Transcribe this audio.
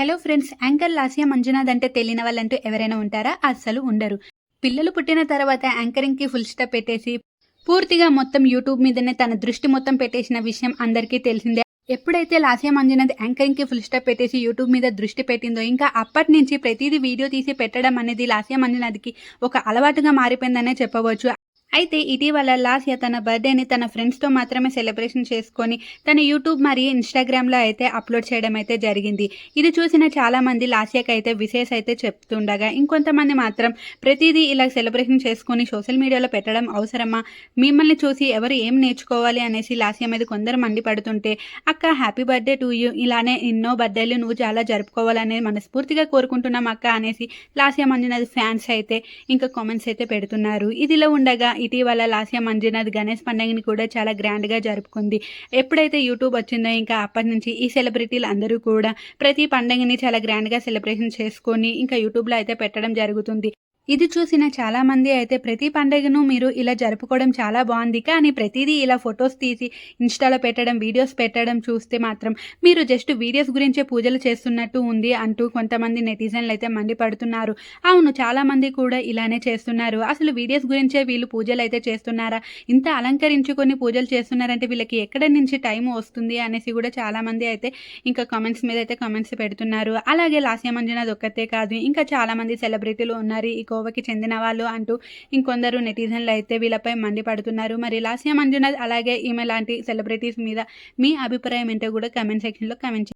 Hello friends anchor Lasya Manjunath అంటే తెలియని వాళ్ళంటూ ఎవరైనా ఉంటారా? అస్సలు ఉండరు. పిల్లలు పుట్టిన తర్వాత యాంకరింగ్కి ఫుల్ స్టాప్ పెట్టేసి పూర్తిగా మొత్తం యూట్యూబ్ మీదనే తన దృష్టి మొత్తం పెట్టేసిన విషయం అందరికీ తెలిసిందే. ఎప్పుడైతే లాసియా మంజునాథ్ యాంకరింగ్కి ఫుల్ స్టాప్ పెట్టేసి యూట్యూబ్ మీద దృష్టి పెట్టిందో ఇంకా అప్పటి నుంచి ప్రతిదీ వీడియో తీసి పెట్టడం అనేది లాసియా మంజునాథ్కి ఒక అలవాటుగా మారిపోయిందనే చెప్పవచ్చు. అయితే ఇటీవల లాస్య తన బర్త్డేని తన ఫ్రెండ్స్తో మాత్రమే సెలబ్రేషన్ చేసుకొని తన యూట్యూబ్ మరియు ఇన్స్టాగ్రామ్లో అయితే అప్లోడ్ చేయడం అయితే జరిగింది. ఇది చూసిన చాలామంది లాస్యకి అయితే విశేష అయితే చెప్తుండగా ఇంకొంతమంది మాత్రం ప్రతిదీ ఇలా సెలబ్రేషన్ చేసుకొని సోషల్ మీడియాలో పెట్టడం అవసరమా? మిమ్మల్ని చూసి ఎవరు ఏం నేర్చుకోవాలి అనేసి లాస్య మీద కొందరు మండిపడుతుంటే అక్క హ్యాపీ బర్త్డే టు యూ. ఇలానే ఎన్నో బర్త్డేలు నువ్వు చాలా జరుపుకోవాలనే మనస్ఫూర్తిగా కోరుకుంటున్నాం అక్క అనేసి లాస్య మందినది ఫ్యాన్స్ అయితే ఇంకా కామెంట్స్ అయితే పెడుతున్నారు. ఇదిలో ఉండగా ఇటీవల లాస్య మంజునాథ్ గణేష్ పండుగని కూడా చాలా గ్రాండ్గా జరుపుకుంది. ఎప్పుడైతే యూట్యూబ్ వచ్చిందో ఇంకా అప్పటి నుంచి ఈ సెలబ్రిటీలు అందరూ కూడా ప్రతి పండుగని చాలా గ్రాండ్గా సెలబ్రేషన్ చేసుకొని ఇంకా యూట్యూబ్లో అయితే పెట్టడం జరుగుతుంది. ఇది చూసిన చాలా మంది అయితే ప్రతి పండుగను మీరు ఇలా జరుపుకోవడం చాలా బాగుంది. కానీ ప్రతిదీ ఇలా ఫొటోస్ తీసి ఇన్స్టాలో పెట్టడం వీడియోస్ పెట్టడం చూస్తే మాత్రం మీరు జస్ట్ వీడియోస్ గురించే పూజలు చేస్తున్నట్టు ఉంది అంటూ కొంతమంది నెటిజన్లు అయితే మండిపడుతున్నారు. అవును చాలా మంది కూడా ఇలానే చేస్తున్నారు. అసలు వీడియోస్ గురించే వీళ్ళు పూజలు అయితే చేస్తున్నారా? ఇంత అలంకరించుకొని పూజలు చేస్తున్నారంటే వీళ్ళకి ఎక్కడ నుంచి టైం వస్తుంది అనేసి కూడా చాలా మంది అయితే ఇంకా కామెంట్స్ మీద అయితే కామెంట్స్ పెడుతున్నారు. అలాగే లాస్య మంజునాథ్ ఒక్కతే కాదు ఇంకా చాలా మంది సెలబ్రిటీలు ఉన్నారు. ఈ కోవకి చెందిన వాళ్ళు అంటూ ఇంకొందరు నెటిజన్లు అయితే వీళ్ళపై మండిపడుతున్నారు. మరి లాస్య మంజునాథ్ అలాగే ఈమె లాంటి సెలబ్రిటీస్ మీద మీ అభిప్రాయం ఏంటో కూడా కమెంట్ సెక్షన్లో కమెంట్